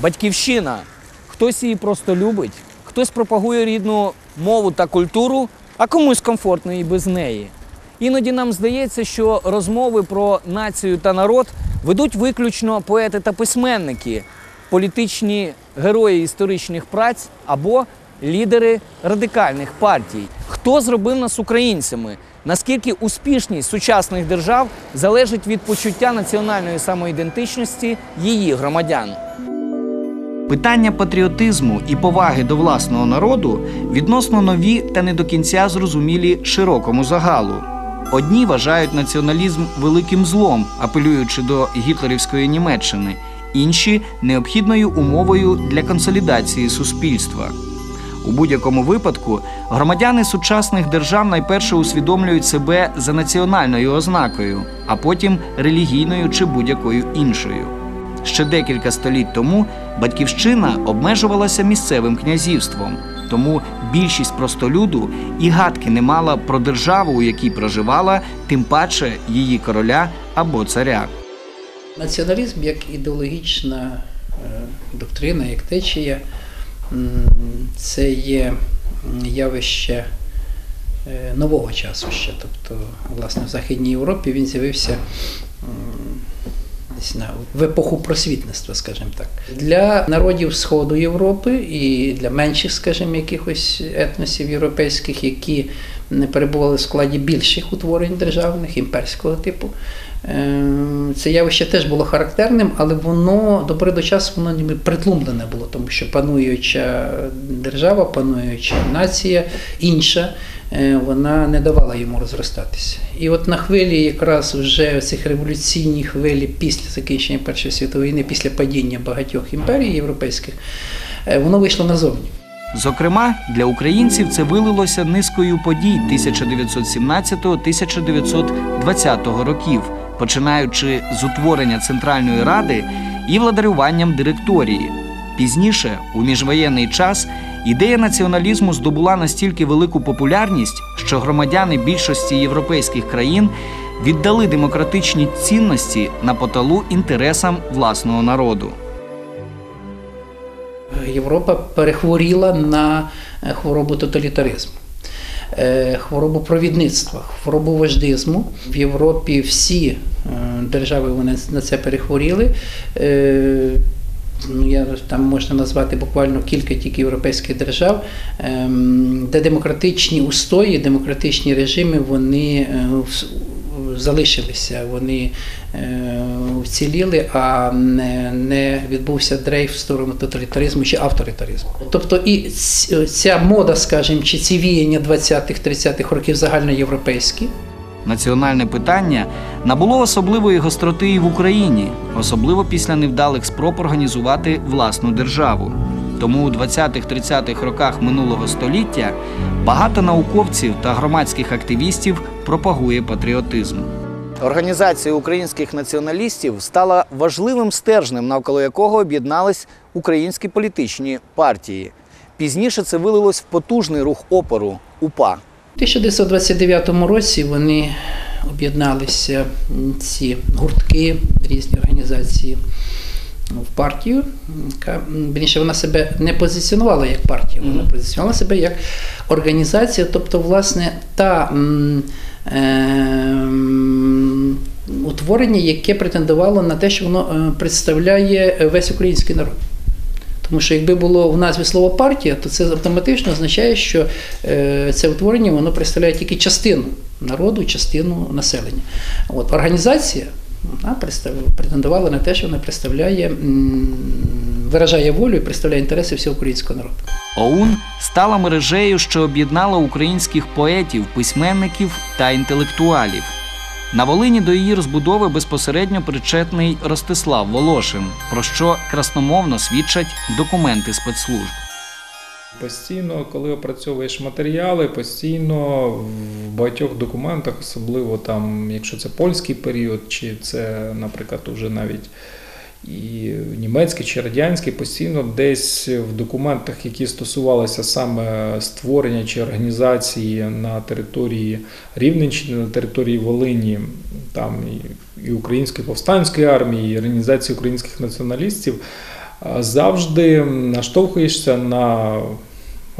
Батьківщина. Хтось її просто любить, хтось пропагує рідну мову та культуру, а комусь комфортно і без неї. Іноді нам здається, що розмови про націю та народ ведуть виключно поети та письменники, політичні герої історичних праць або лідери радикальних партій. Хто зробив нас українцями? Наскільки успішність сучасних держав залежить від почуття національної самоідентичності її громадян? Питання патріотизму і поваги до власного народу відносно нові та не до кінця зрозумілі широкому загалу. Одні вважають націоналізм великим злом, апелюючи до гітлерівської Німеччини, інші необхідною умовою для консолідації суспільства. У будь-якому випадку громадяни сучасних держав найперше усвідомлюють себе за національною ознакою, а потім релігійною чи будь-якою іншою. Ще декілька століть тому батьківщина обмежувалася місцевим князівством, тому більшість простолюду і гадки не мала про державу, у якій проживала, тим паче її короля або царя. Націоналізм як ідеологічна е, доктрина, як течія, це є явище е, нового часу ще. Тобто, власне, в Західній Європі він з'явився м, десь в епоху просвітництва, скажімо так. Для народів Сходу Європи і для менших, скажімо, якихось етносів європейських, які не перебували в складі більших утворень державних, імперського типу. Е, Це явище теж було характерним, але воно до пори до часу воно ніби притлумлене було, тому що пануюча держава, пануюча нація інша, е, вона не давала йому розростатися. І от на хвилі якраз вже цих революційні хвилі після закінчення Першої світової війни, після падіння багатьох імперій європейських, е, воно вийшло назовні. Зокрема, для українців це вилилося низкою подій 1917-1920 років, починаючи з утворення Центральної Ради і владарюванням директорії. Пізніше, у міжвоєнний час, ідея націоналізму здобула настільки велику популярність, що громадяни більшості європейських країн віддали демократичні цінності на поталу інтересам власного народу. Європа перехворіла на хворобу тоталітаризму, хворобу провідництва, хворобу вождизму. В Європі всі е, держави вони на це перехворіли. Е, Ну, я там можна назвати буквально кілька тільки європейських держав, ем, де демократичні устої, демократичні режими вони е, залишилися, вони е, вціліли, а не, відбувся дрейф в сторону тоталітаризму чи авторитаризму. Тобто і ця мода, скажімо, чи ці віяння 20-30-х років загальноєвропейські, Національне питання набуло особливої гостроти і в Україні, особливо після невдалих спроб організувати власну державу. Тому у 20-30-х роках минулого століття багато науковців та громадських активістів пропагує патріотизм. Організація українських націоналістів стала важливим стержнем, навколо якого об'єднались українські політичні партії. Пізніше це вилилось в потужний рух опору УПА. У 1929 році вони об'єдналися ці гуртки, різні організації в партію. яка, Вірніше, вона себе не позиціонувала як партія, вона позиціонувала себе як організація, тобто, власне, та ем, утворення, яке претендувало на те, що воно е, представляє весь український народ. Тому що якби було в назві слово партія, то це автоматично означає, що е, це утворення воно представляє тільки частину народу, частину населення. От організація вона претендувала на те, що вона представляє, виражає волю і представляє інтереси всього українського народу. ОУН стала мережею, що об'єднала українських поетів, письменників та інтелектуалів. На Волині до її розбудови безпосередньо причетний Ростислав Волошин, про що красномовно свідчать документи спецслужб. Постійно, коли опрацьовуєш матеріали, постійно в багатьох документах, особливо там, якщо це польський період, чи це, наприклад, уже навіть і німецький чи радянський, постійно десь в документах, які стосувалися саме створення чи організації на території Рівненщини, на території Волині, там і, Української повстанської армії, і організації українських націоналістів. завжди наштовхуєшся на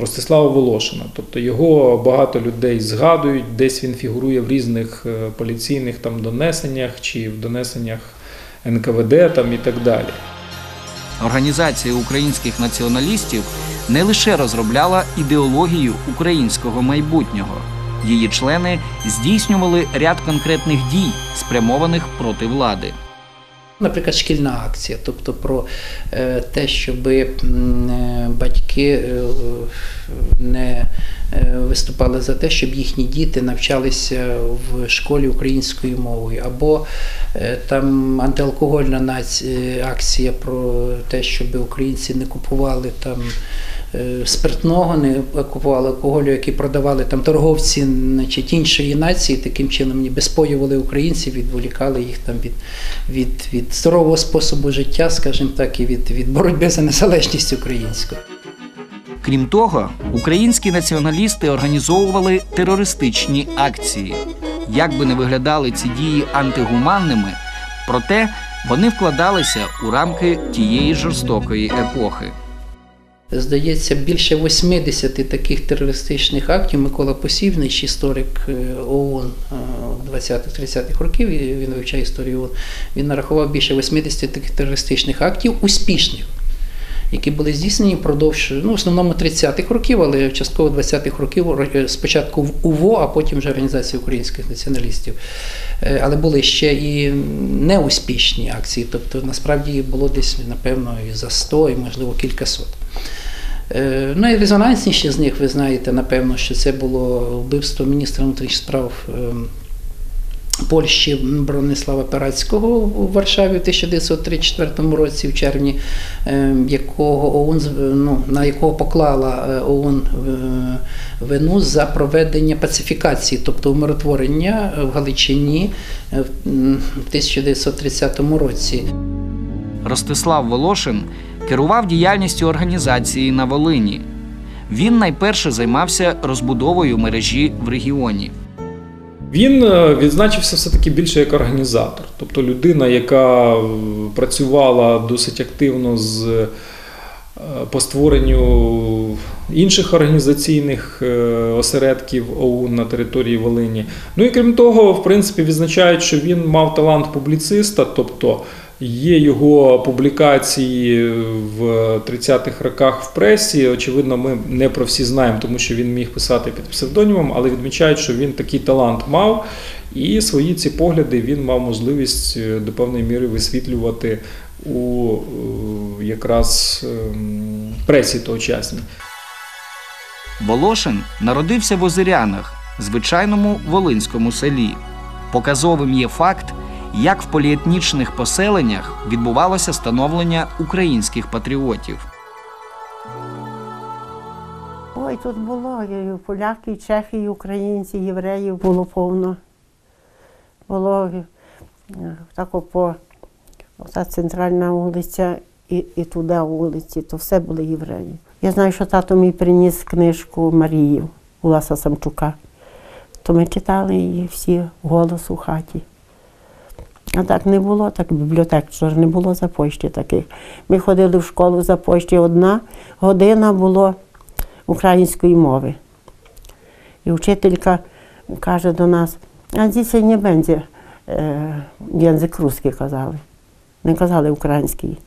Ростислава Волошина. Тобто його багато людей згадують, десь він фігурує в різних е, поліційних там донесеннях чи в донесеннях НКВД там і так далі. Організація українських націоналістів не лише розробляла ідеологію українського майбутнього. Її члени здійснювали ряд конкретних дій, спрямованих проти влади. Наприклад, шкільна акція, тобто про е, те, щоб батьки е, не е, виступали за те, щоб їхні діти навчалися в школі українською мовою, або е, там антиалкогольна е, акція про те, щоб українці не купували там. е, Спиртного не купували алкоголю, які продавали там торговці значить, іншої нації, таким чином ніби споювали українців, відволікали їх там від, від, від здорового способу життя, скажімо так, і від, від боротьби за незалежність українську. Крім того, українські націоналісти організовували терористичні акції. Як би не виглядали ці дії антигуманними, проте вони вкладалися у рамки тієї жорстокої епохи. Здається, більше 80 таких терористичних актів Микола Посівнич, історик е, ООН е, 20-30-х років, він вивчає історію ООН, він нарахував більше 80 таких терористичних актів успішних, які були здійснені впродовж ну, в основному 30-х років, але частково 20-х років е, спочатку в УВО, а потім вже Організація українських націоналістів. Е, Але були ще і неуспішні акції, тобто насправді їх було десь, напевно, і за 100, і можливо кількасот. Е, Ну і резонансніші з них, ви знаєте, напевно, що це було вбивство міністра внутрішніх справ ем, Польщі Бронислава Парацького у Варшаві в 1934 році, в червні, ем, якого ОУН, ну, на якого поклала е, ОУН е, вину за проведення пацифікації, тобто умиротворення в Галичині е, в 1930 році. Ростислав Волошин керував діяльністю організації на Волині. Він найперше займався розбудовою мережі в регіоні. Він е, відзначився все-таки більше як організатор, тобто людина, яка е, працювала досить активно з е, по створенню інших організаційних осередків ОУН на території Волині. Ну і крім того, в принципі, відзначають, що він мав талант публіциста, тобто є його публікації в 30-х роках в пресі. Очевидно, ми не про всі знаємо, тому що він міг писати під псевдонімом, але відмічають, що він такий талант мав, і свої ці погляди він мав можливість е, до певної міри висвітлювати у е, якраз ем, пресі тогочасній. Волошин народився в Озерянах, звичайному волинському селі. Показовим є факт, як в поліетнічних поселеннях відбувалося становлення українських патріотів. Ой, тут було поляки, і чехи, українці, євреїв було повно. Було е, тако по ота центральна вулиця і, і туди вулиці, то все були євреї. Я знаю, що тато мій приніс книжку Марію Уласа Самчука. То ми читали її всі голос у хаті. А так не було, так бібліотек ж не було за пошті таких. Ми ходили в школу за пошті. Одна година було української мови. І вчителька каже до нас, а дійсно не буде е, язик русський казали. Не казали український.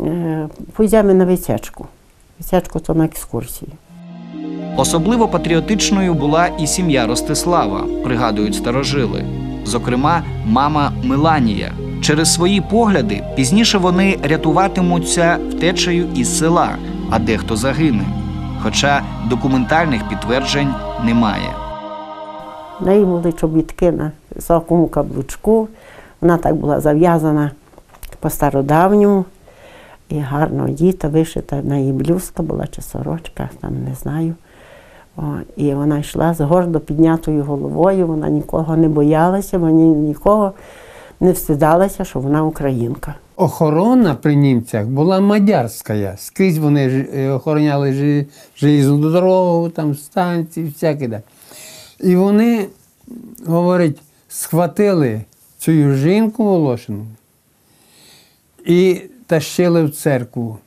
Е, Пойдемо на висячку. Висячку то на екскурсії. Особливо патріотичною була і сім'я Ростислава, пригадують старожили. Зокрема, мама Меланія. Через свої погляди пізніше вони рятуватимуться втечею із села, а дехто загине. Хоча документальних підтверджень немає. В неї були чобітки на високому каблучку. Вона так була зав'язана по стародавньому і гарно одіта, вишита в неї блюзка була чи сорочка, там не знаю. І вона йшла з гордо піднятою головою, вона нікого не боялася, вона нікого не встидалася, що вона українка. Охорона при німцях була мадярська. Скрізь вони е, охороняли желізну дорогу, там станції, всяке. Да. І вони, говорять, схватили цю жінку Волошину і тащили в церкву.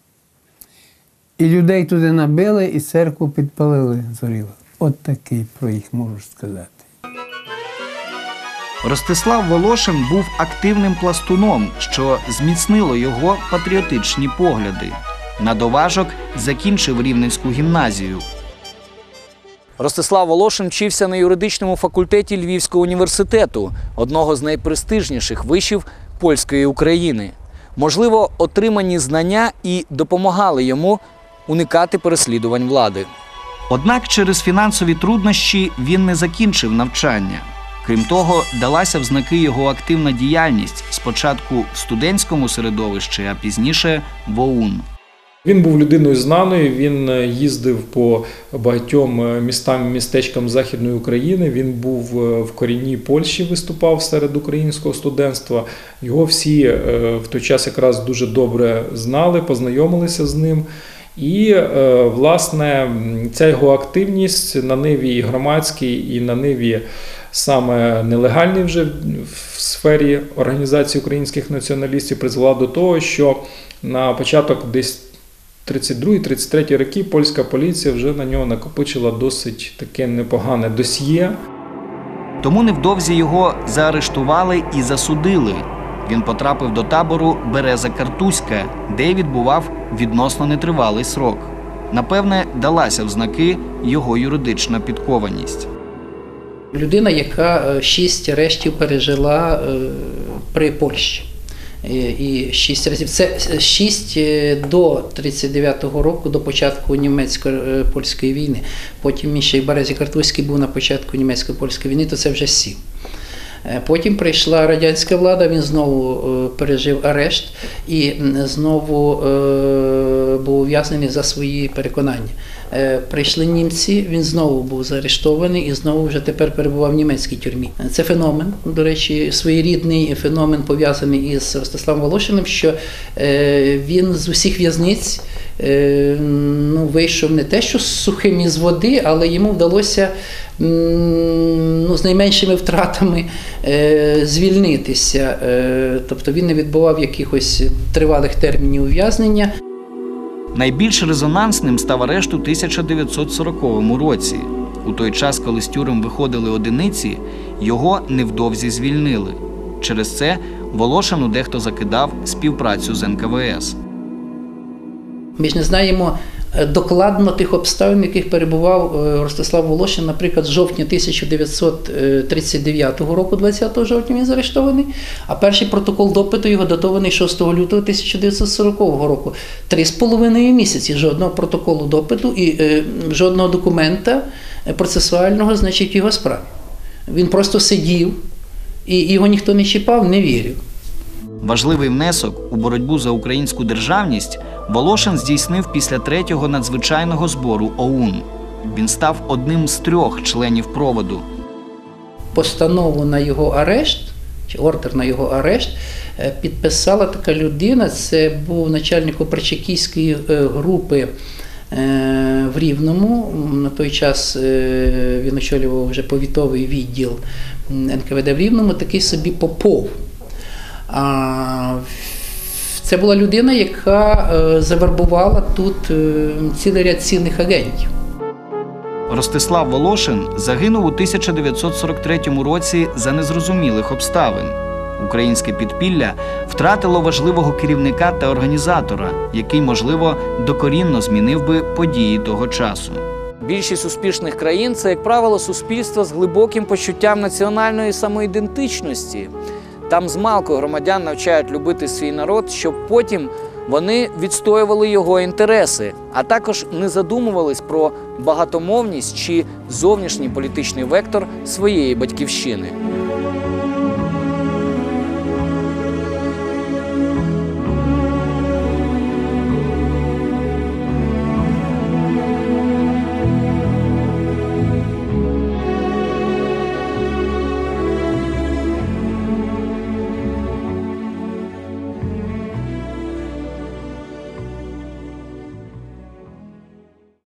І людей туди набили, і церкву підпалили, зоріло. От такий про їх можу сказати. Ростислав Волошин був активним пластуном, що зміцнило його патріотичні погляди. На доважок закінчив Рівненську гімназію. Ростислав Волошин вчився на юридичному факультеті Львівського університету, одного з найпрестижніших вишів польської України. Можливо, отримані знання і допомагали йому уникати переслідувань влади. Однак через фінансові труднощі він не закінчив навчання. Крім того, далася в знаки його активна діяльність спочатку в студентському середовищі, а пізніше в ОУН. Він був людиною знаною. Він е, їздив по багатьом е, містам містечкам Західної України. Він був е, в корінній Польщі, виступав серед українського студентства. Його всі в той час якраз дуже добре знали, познайомилися з ним. І, е, власне, ця його активність на ниві і громадській, і на ниві саме нелегальній вже в сфері організації українських націоналістів призвела до того, що на початок десь 32-33 роки польська поліція вже на нього накопичила досить таке непогане досьє. Тому невдовзі його заарештували і засудили. Він потрапив до табору Береза Картузька, де відбував відносно нетривалий срок. Напевне, далася в знаки його юридична підкованість. Людина, яка е, шість арештів пережила е, при Польщі. І- І шість разів. Це шість е, до 39-го року, до початку німецько-польської війни. Потім ще й Березі Картузький був на початку німецько-польської війни, то це вже сім. Е, Потім прийшла радянська влада, він знову е, пережив арешт і знову е, був ув'язнений за свої переконання. Прийшли німці, він знову був заарештований і знову вже тепер перебував в німецькій тюрмі. Це феномен, до речі, своєрідний феномен пов'язаний із Ростиславом Волошиним, що він з усіх в'язниць ну, вийшов не те, що сухим із води, але йому вдалося ну, з найменшими втратами е, звільнитися. Е, тобто він не відбував якихось тривалих термінів ув'язнення. Найбільш резонансним став арешт у 1940 році. У той час, коли з тюрем виходили одиниці, його невдовзі звільнили. Через це Волошину дехто закидав співпрацю з НКВС. Ми ж не знаємо е, докладно тих обставин, в яких перебував е, Ростислав Волошин, наприклад, з жовтня 1939 року, 20 жовтня він заарештований, а перший протокол допиту його датований 6 лютого 1940 року. Три з половиною місяці жодного протоколу допиту і е, жодного документа процесуального, значить, його справі. Він просто сидів і його ніхто не чіпав, не вірив. Важливий внесок у боротьбу за українську державність Волошин здійснив після третього надзвичайного збору ОУН. Він став одним з трьох членів проводу. постанову на його арешт, чи ордер на його арешт, е, підписала така людина. Це був начальник Опричаківської е, групи е, в Рівному. На той час він очолював вже повітовий відділ НКВД в Рівному, такий собі Попов. А, це була людина, яка е, завербувала тут е, цілий ряд цінних агентів. Ростислав Волошин загинув у 1943 році за незрозумілих обставин. Українське підпілля втратило важливого керівника та організатора, який, можливо, докорінно змінив би події того часу. Більшість успішних країн це, як правило, суспільство з глибоким почуттям національної самоідентичності. Там з малку громадян навчають любити свій народ, щоб потім вони відстоювали його інтереси, а також не задумувались про багатомовність чи зовнішній політичний вектор своєї батьківщини.